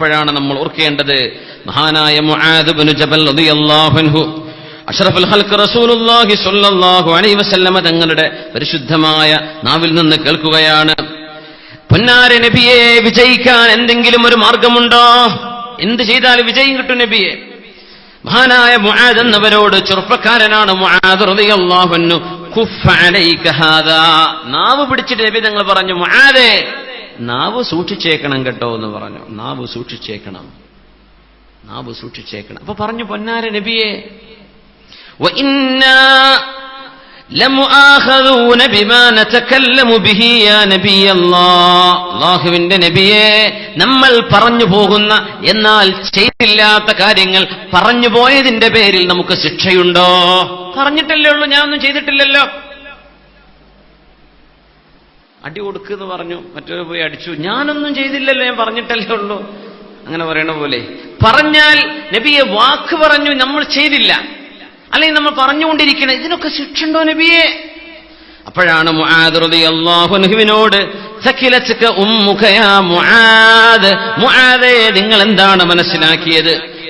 അപ്പോഴാണ് നമ്മൾ ഓർക്കേണ്ടത്. മഹാനായ ജബൽ റളിയല്ലാഹു ഖൽഖ് റസൂലുള്ളാഹി സ്വല്ലല്ലാഹു അലൈഹി വസല്ലമ തങ്ങളുടെ പരിശുദ്ധമായ നാവിൽ നിന്ന് കേൾക്കുകയാണ്. പൊന്നാര നബിയെ വിജയിക്കാൻ എന്തെങ്കിലും ഒരു മാർഗമുണ്ടോ? എന്ത് ചെയ്താൽ വിജയം കിട്ടും നബിയെ. മഹാനായ മുആദ് എന്നവരോട് ചെറുപ്പക്കാരനാണ് മുആദ് റളിയല്ലാഹു അൻഹു കുഫ അലൈക ഹാദാ. നാവ് പിടിച്ചിട്ട് നബി തങ്ങൾ പറഞ്ഞു മുആദേ നാവ് സൂക്ഷിച്ചേക്കണം കേട്ടോ എന്ന് പറഞ്ഞു. നാവ് സൂക്ഷിച്ചേക്കണം. നാവ് സൂക്ഷിച്ചേക്കണം. അപ്പൊ പറഞ്ഞു പൊന്നാര നബിയെ നബിയെ നമ്മൾ പറഞ്ഞു പോകുന്ന എന്നാൽ ചെയ്തില്ലാത്ത കാര്യങ്ങൾ പറഞ്ഞു പോയതിന്റെ പേരിൽ നമുക്ക് ശിക്ഷയുണ്ടോ? പറഞ്ഞിട്ടല്ലേ ഉള്ളൂ ഞാനൊന്നും ചെയ്തിട്ടില്ലല്ലോ. അടി കൊടുക്കുന്ന് പറഞ്ഞു മറ്റൊരു പോയി അടിച്ചു. ഞാനൊന്നും ചെയ്തില്ലല്ലോ ഞാൻ പറഞ്ഞിട്ടല്ലേ ഉള്ളൂ. അങ്ങനെ പറയണ പോലെ. പറഞ്ഞാൽ നബിയെ വാക്ക് പറഞ്ഞു നമ്മൾ ചെയ്തില്ല. അല്ലെങ്കിൽ നമ്മൾ പറഞ്ഞുകൊണ്ടിരിക്കണം. ഇതിനൊക്കെ ശിക്ഷ ഉണ്ടോ നബിയെ? അപ്പോഴാണ് മുആദ് മുആദേ. നിങ്ങൾ എന്താണ് മനസ്സിലാക്കിയത്?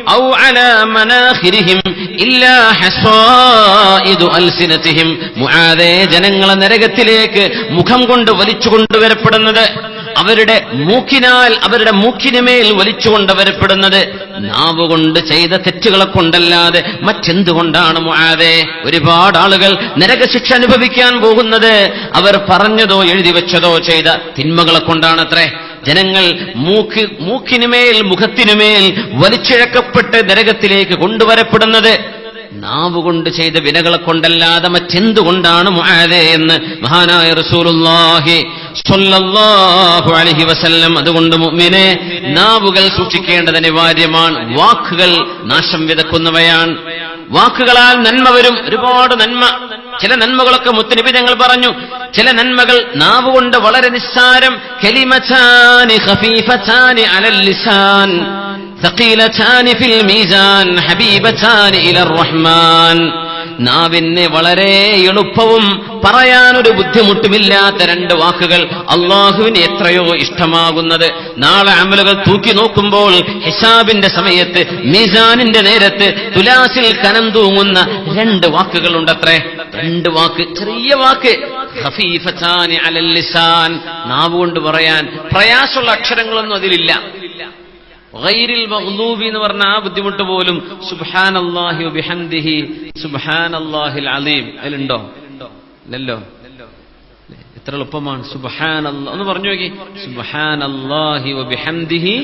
وهل يكب الناس في النار على وجوههم أو على مناخرهم إلا حصائد ألسنتهم മുആദേ ജനങ്ങളെ നരകത്തിലേക്ക് മുഖം കൊണ്ട് വലിച്ചു കൊണ്ടുവരപ്പെടുന്നത് അവരുടെ മൂക്കിനാൽ അവരുടെ മൂക്കിനുമേൽ വലിച്ചുകൊണ്ട് വരപ്പെടുന്നത് നാവ് കൊണ്ട് ചെയ്ത തെറ്റുകളെ കൊണ്ടല്ലാതെ മറ്റെന്തുകൊണ്ടാണ് മുആദേ ഒരുപാട് ആളുകൾ നരകശിക്ഷ അനുഭവിക്കാൻ പോകുന്നത് അവർ പറഞ്ഞതോ എഴുതി വെച്ചതോ ചെയ്ത തിന്മകളെ കൊണ്ടാണത്രേ ജനങ്ങൾ മൂക്ക് മൂക്കിനുമേൽ മുഖത്തിനുമേൽ വലിച്ചിഴക്കപ്പെട്ട് നരകത്തിലേക്ക് കൊണ്ടുവരപ്പെടുന്നത്. നാവുകൊണ്ട് ചെയ്ത വിനകളെ കൊണ്ടല്ലാതെ മറ്റെന്തുകൊണ്ടാണ് മുആദേ എന്ന് മഹാനായ റസൂലുള്ളാഹി സ്വല്ലല്ലാഹു അലൈഹി വസല്ലം അതുകൊണ്ട് മുഅ്മിനെ നാവുകൾ സൂക്ഷിക്കേണ്ടത് അനിവാര്യമാണ്. വാക്കുകൾ നാശം വിതക്കുന്നവയാണ്. വാക്കുകളാൽ നന്മ വരും. ഒരുപാട് നന്മ. ചില നന്മകളൊക്കെ മുത്തനബി ഞങ്ങൾ പറഞ്ഞു. ചില നന്മകൾ നാവുകൊണ്ട് വളരെ നിസ്സാരം. ഖലീമചാനി ഫിൽ മീസാൻ. ഇലർ റഹ്മാൻ. നാവിന് വളരെ എളുപ്പവും പറയാനൊരു ബുദ്ധിമുട്ടുമില്ലാത്ത രണ്ട് വാക്കുകൾ അള്ളാഹുവിന് എത്രയോ ഇഷ്ടമാകുന്നത്. നാളെ അമലുകൾ തൂക്കി നോക്കുമ്പോൾ ഹിസാബിന്റെ സമയത്ത് മീസാനിന്റെ നേരത്ത് തുലാസിൽ കനം തൂങ്ങുന്ന രണ്ട് വാക്കുകളുണ്ടത്രേ. രണ്ട് വാക്ക് ചെറിയ വാക്ക്. നാവുകൊണ്ട് പറയാൻ പ്രയാസമുള്ള അക്ഷരങ്ങളൊന്നും അതിലില്ല. ഗൈരിൽ മഹ്ദൂബി എന്ന് പറഞ്ഞ ആ ബുദ്ധിമുട്ട് പോലും സുബ്ഹാനല്ലാഹി വബിഹംദിഹി സുബ്ഹാനല്ലാഹിൽ അലീം അതിലുണ്ടോ? ഇല്ലല്ലോ. എത്ര എളുപ്പമാണ്. സുബ്ഹാനല്ലാ ഒന്ന് പറഞ്ഞു നോക്കി. സുബ്ഹാനല്ലാഹി വബിഹംദിഹി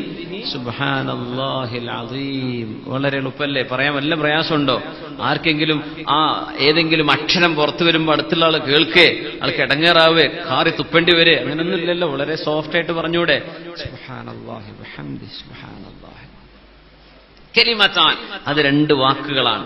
സുബ്ഹാനല്ലാഹിൽ അലീം വളരെ എളുപ്പമല്ലേ പറയാൻ വല്ല പ്രയാസമുണ്ടോ? ആർക്കെങ്കിലും ആ ഏതെങ്കിലും അക്ഷരം പുറത്തു വരുമ്പോൾ അടുത്തുള്ള ആൾ കേൾക്കേ ആൾക്ക് ഇടങ്ങേറാവേ കാറി തുപ്പേണ്ടി വരെ. അങ്ങനെയൊന്നും ഇല്ലല്ലോ വളരെ സോഫ്റ്റ് ആയിട്ട് പറഞ്ഞൂടെ. സുബ്ഹാനല്ലാഹി സുബഹാൻ സുബ്ഹാനല്ലാഹി. കെലിമത്താൻ. അത് രണ്ട് വാക്കുകളാണ്.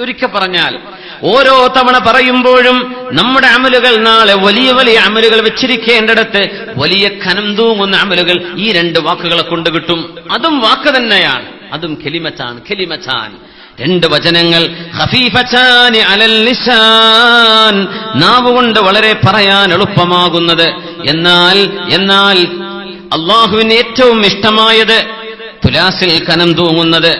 ഒരിക്കൽ പറഞ്ഞാൽ ഓരോ തവണ പറയുമ്പോഴും നമ്മുടെ അമലുകൾ നാളെ വലിയ വലിയ അമലുകൾ വെച്ചിരിക്കേണ്ടിടത്ത് വലിയ കനം തൂങ്ങുന്ന അമലുകൾ ഈ രണ്ട് വാക്കുകളെ കൊണ്ട് കിട്ടും. അതും വാക്ക് തന്നെയാണ്. അതും കെലിമത്താൻ കെലിമത്താൻ. രണ്ട് വചനങ്ങൾ നാവുകൊണ്ട് നാവ് കൊണ്ട് വളരെ പറയാൻ എളുപ്പമാകുന്നത്. എന്നാൽ എന്നാൽ അള്ളാഹുവിന് ഏറ്റവും ഇഷ്ടമായത് തുലാസിൽ കനം തൂങ്ങുന്നത്.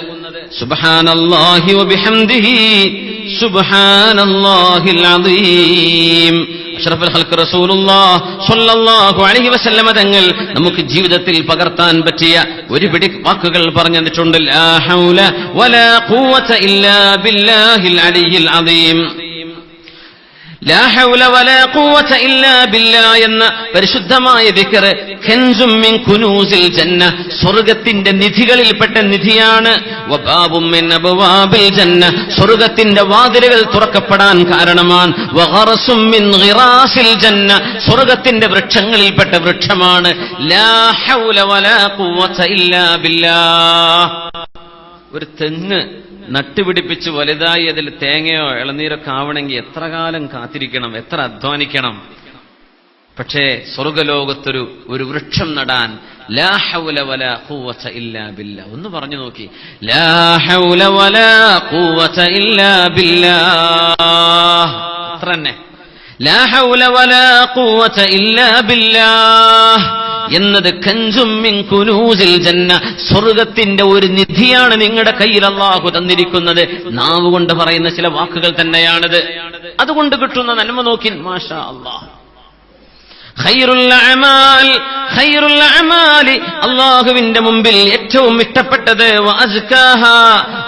വസല്ലമ തങ്ങൾ നമുക്ക് ജീവിതത്തിൽ പകർത്താൻ പറ്റിയ ഒരു പിടി വാക്കുകൾ പറഞ്ഞു തന്നിട്ടുണ്ട് ലാ ഹൗല വലാ ഖുവത ഇല്ലാ ബില്ലാഹിൽ എന്ന പരിശുദ്ധമായ മിൻ കുനൂസിൽ ജന്ന സ്വർഗത്തിന്റെ നിധികളിൽപ്പെട്ട നിധിയാണ്. ജന്ന സ്വർഗത്തിന്റെ വാതിലുകൾ തുറക്കപ്പെടാൻ കാരണമാണ്. ജന്ന സ്വർഗത്തിന്റെ വൃക്ഷങ്ങളിൽപ്പെട്ട വൃക്ഷമാണ്. ലാ ഹൗല വലാ ഇല്ലാ ബില്ലാ. ഒരു തെങ്ങ് നട്ടുപിടിപ്പിച്ച് വലുതായി അതിൽ തേങ്ങയോ ഇളനീരൊക്കെ ആവണമെങ്കിൽ എത്ര കാലം കാത്തിരിക്കണം എത്ര അധ്വാനിക്കണം? പക്ഷേ സ്വർഗലോകത്തൊരു ഒരു വൃക്ഷം നടാൻ ഒന്ന് പറഞ്ഞു നോക്കി. അത്ര തന്നെ എന്നത് കഞ്ചും മിൻ കുനൂസിൽ ജന്ന സ്വർഗത്തിന്റെ ഒരു നിധിയാണ് നിങ്ങളുടെ കയ്യിൽ അള്ളാഹു തന്നിരിക്കുന്നത്. നാവ് കൊണ്ട് പറയുന്ന ചില വാക്കുകൾ തന്നെയാണിത്. അതുകൊണ്ട് കിട്ടുന്ന നന്മ നോക്കി മാഷാ അള്ളാഹ് അല്ലാഹുവിന്റെ മുമ്പിൽ ഏറ്റവും ഇഷ്ടപ്പെട്ടത്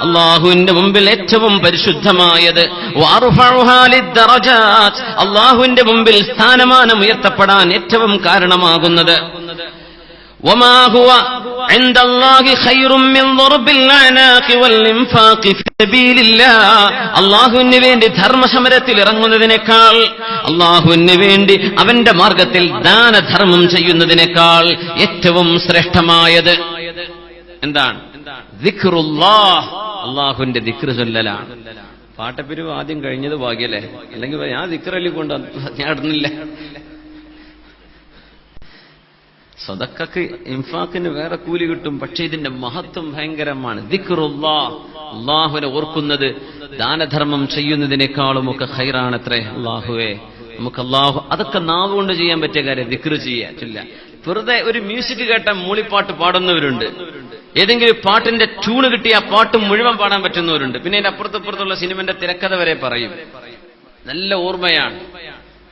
അള്ളാഹുവിന്റെ മുമ്പിൽ ഏറ്റവും പരിശുദ്ധമായത്. അള്ളാഹുവിന്റെ മുമ്പിൽ സ്ഥാനമാനം ഉയർത്തപ്പെടാൻ ഏറ്റവും കാരണമാകുന്നത്. وما هو عند الله خير من ضرب العناق والانفاق في سبيل الله അള്ളാഹുവിന് വേണ്ടി ധർമ്മസമരത്തിൽ ഇറങ്ങുന്നതിനേക്കാൾ അള്ളാഹുവിന് വേണ്ടി അവന്റെ മാർഗത്തിൽ ദാനധർമ്മം ചെയ്യുന്നതിനേക്കാൾ ഏറ്റവും ശ്രേഷ്ഠമായത് എന്താണ് ദിക്റുല്ലാഹ് അള്ളാഹുവിന്റെ ദിക്ർ ചൊല്ലലാണ് പാട്ടപ്പിരിവ് ആദ്യം കഴിഞ്ഞത് ഭാഗ്യല്ലേ അല്ലെങ്കിൽ ഞാൻ ദിക്റല്ലി കൊണ്ട് ഞാൻ ഇടുന്നില്ല സദക്കക്ക് ഇൻഫാക്കിന് വേറെ കൂലി കിട്ടും പക്ഷെ ഇതിന്റെ മഹത്വം ഭയങ്കരമാണ്. അള്ളാഹുവിനെ ഓർക്കുന്നത് ദാനധർമ്മം ചെയ്യുന്നതിനേക്കാളും ഒക്കെ ഹൈറാണത്രേ അള്ളാഹുവേ നമുക്ക് അള്ളാഹു അതൊക്കെ നാവ് കൊണ്ട് ചെയ്യാൻ പറ്റിയ കാര്യം ദിക്റ് ചെയ്യാറ്റില്ല വെറുതെ ഒരു മ്യൂസിക് കേട്ട മൂളിപ്പാട്ട് പാടുന്നവരുണ്ട്. ഏതെങ്കിലും പാട്ടിന്റെ ട്യൂണ് കിട്ടിയ ആ പാട്ട് മുഴുവൻ പാടാൻ പറ്റുന്നവരുണ്ട്. പിന്നെ അതിന്റെ അപ്പുറത്തപ്പുറത്തുള്ള സിനിമന്റെ തിരക്കഥ വരെ പറയും. നല്ല ഓർമ്മയാണ്.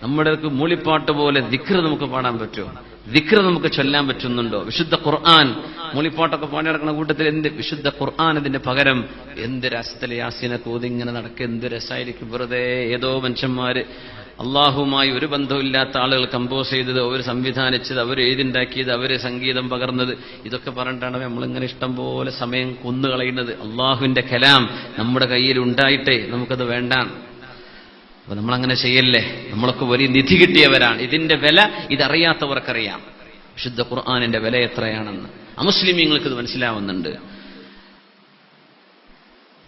നമ്മുടെ മൂളിപ്പാട്ട് പോലെ ദിക്ര നമുക്ക് പാടാൻ പറ്റുമോ? ദിക്ര നമുക്ക് ചൊല്ലാൻ പറ്റുന്നുണ്ടോ? വിശുദ്ധ ഖുർആൻ. മൂളിപ്പാട്ടൊക്കെ പാടി നടക്കുന്ന കൂട്ടത്തിൽ എന്ത്? വിശുദ്ധ ഖുർആൻ ഇതിന്റെ പകരം. എന്ത് രാസത്തിലെ യാസിനെ കൂതി ഇങ്ങനെ നടക്കുക എന്ത് രസമായിരിക്കും വെറുതെ. ഏതോ മനുഷ്യന്മാര് അള്ളാഹുമായി ഒരു ബന്ധമില്ലാത്ത ആളുകൾ കമ്പോസ് ചെയ്തത് അവർ സംവിധാനിച്ചത് അവർ എഴുതിണ്ടാക്കിയത് അവർ സംഗീതം പകർന്നത്. ഇതൊക്കെ പറഞ്ഞിട്ടാണ് നമ്മളിങ്ങനെ ഇഷ്ടം പോലെ സമയം കൊന്നുകളയുന്നത്. അള്ളാഹുവിന്റെ കലാം നമ്മുടെ കയ്യിൽ ഉണ്ടായിട്ടേ നമുക്കത് വേണ്ടാണ് അപ്പൊ നമ്മളങ്ങനെ ചെയ്യല്ലേ? നമ്മളൊക്കെ വലിയ നിധി കിട്ടിയവരാണ്. ഇതിന്റെ വില ഇതറിയാത്തവർക്കറിയാം. വിശുദ്ധ ഖുർആാനിന്റെ വില എത്രയാണെന്ന്. അമുസ്ലിമീങ്ങൾക്ക് ഇത് മനസ്സിലാവുന്നുണ്ട്.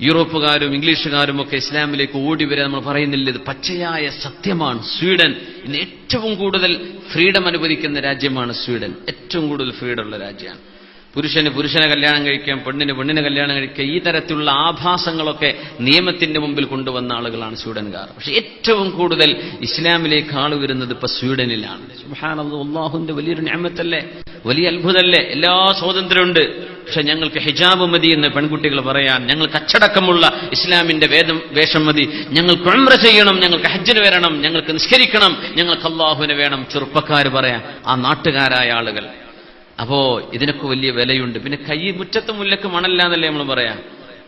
യൂറോപ്പുകാരും ഇംഗ്ലീഷുകാരും ഒക്കെ ഇസ്ലാമിലേക്ക് ഓടി വരെ നമ്മൾ പറയുന്നില്ല. ഇത് പച്ചയായ സത്യമാണ്. സ്വീഡൻ ഇന്ന് ഏറ്റവും കൂടുതൽ ഫ്രീഡം അനുവദിക്കുന്ന രാജ്യമാണ് സ്വീഡൻ. ഏറ്റവും കൂടുതൽ ഫ്രീഡം ഉള്ള രാജ്യമാണ്. പുരുഷന് പുരുഷനെ കല്യാണം കഴിക്കാം പെണ്ണിന് പെണ്ണിനെ കല്യാണം കഴിക്കാം. ഈ തരത്തിലുള്ള ആഭാസങ്ങളൊക്കെ നിയമത്തിന്റെ മുമ്പിൽ കൊണ്ടുവന്ന ആളുകളാണ് സ്വീഡൻകാർ. പക്ഷെ ഏറ്റവും കൂടുതൽ ഇസ്ലാമിലേക്ക് ആൾ വരുന്നത് ഇപ്പൊ സ്വീഡനിലാണ്. അള്ളാഹുന്റെ വലിയൊരു ഞാമത്തല്ലേ വലിയ അത്ഭുതമല്ലേ എല്ലാ സ്വാതന്ത്ര്യമുണ്ട്. പക്ഷെ ഞങ്ങൾക്ക് ഹിജാബ് മതി എന്ന് പെൺകുട്ടികൾ പറയാൻ ഞങ്ങൾക്ക് അച്ചടക്കമുള്ള ഇസ്ലാമിന്റെ വേദം വേഷം മതി. ഞങ്ങൾക്ക് ഉംറ ചെയ്യണം ഞങ്ങൾക്ക് ഹജ്ജിന് വരണം ഞങ്ങൾക്ക് നിസ്കരിക്കണം ഞങ്ങൾക്ക് അള്ളാഹുവിന് വേണം. ചെറുപ്പക്കാർ പറയാൻ ആ നാട്ടുകാരായ ആളുകൾ അപ്പോ ഇതിനൊക്കെ വലിയ വിലയുണ്ട്. പിന്നെ കൈ മുറ്റത്തും മുല്ലക്ക് മണല്ല എന്നല്ലേ നമ്മൾ പറയാം?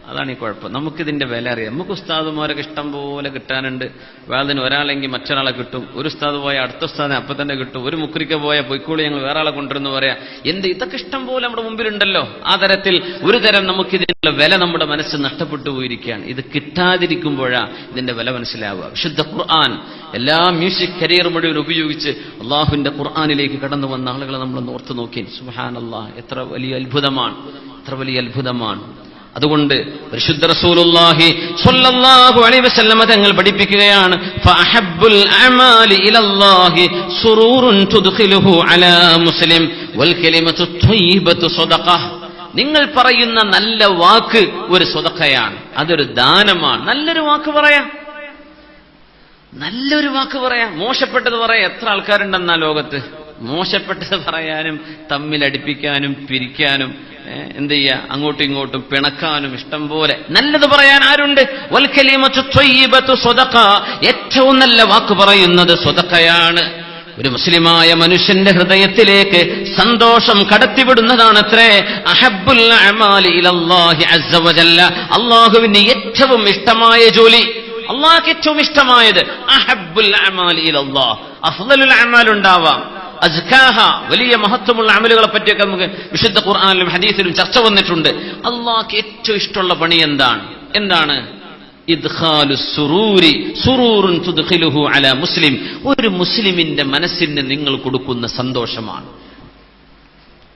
അതാണ് ഈ കുഴപ്പം. നമുക്കിതിന്റെ വില അറിയാം. നമുക്ക് ഉസ്താദുമാരൊക്കെ ഇഷ്ടം പോലെ കിട്ടാനുണ്ട്. വേദന ഒരാളെങ്കിൽ മറ്റൊരാളെ കിട്ടും. ഒരു ഉസ്താദ് പോയ അടുത്ത ഉസ്താദിനെ അപ്പം തന്നെ കിട്ടും. ഒരു മുക്രിക്ക പോയ പൊയ്ക്കോളി ഞങ്ങൾ വേറെ ആളെ കൊണ്ടുവരുന്നു പറയാം. എന്ത്? ഇതൊക്കെ ഇഷ്ടം പോലെ നമ്മുടെ മുമ്പിലുണ്ടല്ലോ. ആ തരത്തിൽ ഒരു തരം നമുക്കിതിനുള്ള വില നമ്മുടെ മനസ്സ് നഷ്ടപ്പെട്ടു പോയിരിക്കുകയാണ്. ഇത് കിട്ടാതിരിക്കുമ്പോഴാണ് ഇതിന്റെ വില മനസ്സിലാവുക. വിശുദ്ധ ഖുർആൻ. എല്ലാ മ്യൂസിക് കരിയർ മുഴുവൻ ഉപയോഗിച്ച് അള്ളാഹുവിന്റെ ഖുർആാനിലേക്ക് കടന്നു വന്ന ആളുകളെ നമ്മൾ ഓർത്ത് നോക്കി സുഹാൻ അള്ളാഹ് എത്ര വലിയ അത്ഭുതമാണ്. എത്ര വലിയ അത്ഭുതമാണ്. അതുകൊണ്ട് പരിശുദ്ധ റസൂലുള്ളാഹി സ്വല്ലല്ലാഹു അലൈഹി വസല്ലമ തങ്ങൾ പഠിപ്പിക്കുകയാണ് ഫഅഹബ്ബുൽ അമാലി ഇലല്ലാഹി സുറൂറുൻ തുദ്ഖിലുഹു അലാ മുസ്ലിം വൽ കലിമത്തു ത്വയ്യിബത്തു സദഖ നിങ്ങൾ പറയുന്ന നല്ല വാക്ക് ഒരു സദഖയാണ് അതൊരു ദാനമാണ്. നല്ലൊരു വാക്ക് പറയാം. നല്ലൊരു വാക്ക് പറയാം. മോശപ്പെട്ടത് പറയാം. എത്ര ആൾക്കാരുണ്ടെന്നാ ലോകത്ത്? മോശപ്പെട്ടത് പറയാനും തമ്മിലടിപ്പിക്കാനും പിരിക്കാനും എന്ത് ചെയ്യുക അങ്ങോട്ടും ഇങ്ങോട്ടും പിണക്കാനും ഇഷ്ടം പോലെ. നല്ലത് പറയാൻ ആരുണ്ട്? ഏറ്റവും നല്ല വാക്ക് പറയുന്നത് സ്വതക്കയാണ് ഒരു മുസ്ലിമായ മനുഷ്യന്റെ ഹൃദയത്തിലേക്ക് സന്തോഷം കടത്തിവിടുന്നതാണ് അത്രേ അഹബുൽ അള്ളാഹുവിന് ഏറ്റവും ഇഷ്ടമായ ജോലി. അള്ളാഹ്ക്ക് ഏറ്റവും ഇഷ്ടമായത് അഹബുൽ അമാലി അഫ്ദലുൽ അഅമാൽ ഉണ്ടാവാം അസ്കാഹ വലിയ മഹത്വമുള്ള അമലുകളെ പറ്റിയൊക്കെ നമുക്ക് വിശുദ്ധ ഖുർആാനിലും ഹദീസിലും ചർച്ച വന്നിട്ടുണ്ട്. അള്ളാഹ്ക്ക് ഏറ്റവും ഇഷ്ടമുള്ള പണി എന്താണ്? എന്താണ്? മുസ്ലിം. ഒരു മുസ്ലിമിന്റെ മനസ്സിന് നിങ്ങൾ കൊടുക്കുന്ന സന്തോഷമാണ്.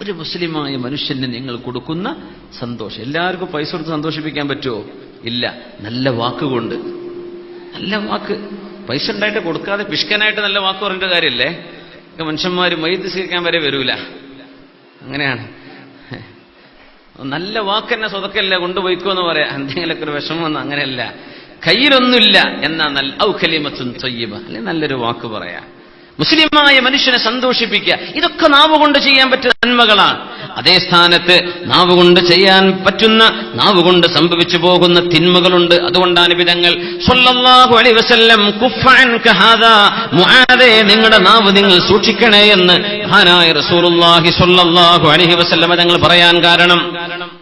ഒരു മുസ്ലിമായ മനുഷ്യന് നിങ്ങൾ കൊടുക്കുന്ന സന്തോഷം. എല്ലാവർക്കും പൈസ കൊടുത്ത് സന്തോഷിപ്പിക്കാൻ പറ്റുമോ? ഇല്ല. നല്ല വാക്കുകൊണ്ട്. നല്ല വാക്ക്. പൈസ ഉണ്ടായിട്ട് കൊടുക്കാതെ പിഷ്കനായിട്ട് നല്ല വാക്ക് പറഞ്ഞിട്ട് കാര്യമല്ലേ? മനുഷ്യന്മാർ മൈത്ത് സ്വീകരിക്കാൻ വരെ വരൂല. അങ്ങനെയാണ്. നല്ല വാക്ക് തന്നെ സ്വതക്കല്ല കൊണ്ടുപോയിക്കോ എന്ന് പറയാം. എന്തെങ്കിലുമൊക്കെ ഒരു വിഷമം വന്ന് അങ്ങനെയല്ല. കയ്യിലൊന്നുമില്ല എന്നാ നല്ല ഔഖലിമത്തുൻ തൊയ്യബ. അല്ലെ നല്ലൊരു വാക്ക് പറയാം. മുസ്ലിമായ മനുഷ്യനെ സന്തോഷിപ്പിക്കുക. ഇതൊക്കെ നാവ് കൊണ്ട് ചെയ്യാൻ പറ്റുന്ന നന്മകളാണ്. അതേ സ്ഥാനത്ത് നാവ് കൊണ്ട് ചെയ്യാൻ പറ്റുന്ന നാവ് കൊണ്ട് സംഭവിച്ചു പോകുന്ന തിന്മകളുണ്ട്. അതുകൊണ്ടാണ് വിധങ്ങൾ. നിങ്ങളുടെ നാവ് നിങ്ങൾ സൂക്ഷിക്കണേ എന്ന് മഹാനായ റസൂലുള്ളാഹി സ്വല്ലല്ലാഹു അലൈഹി വസല്ലം തങ്ങൾ പറയാൻ കാരണം.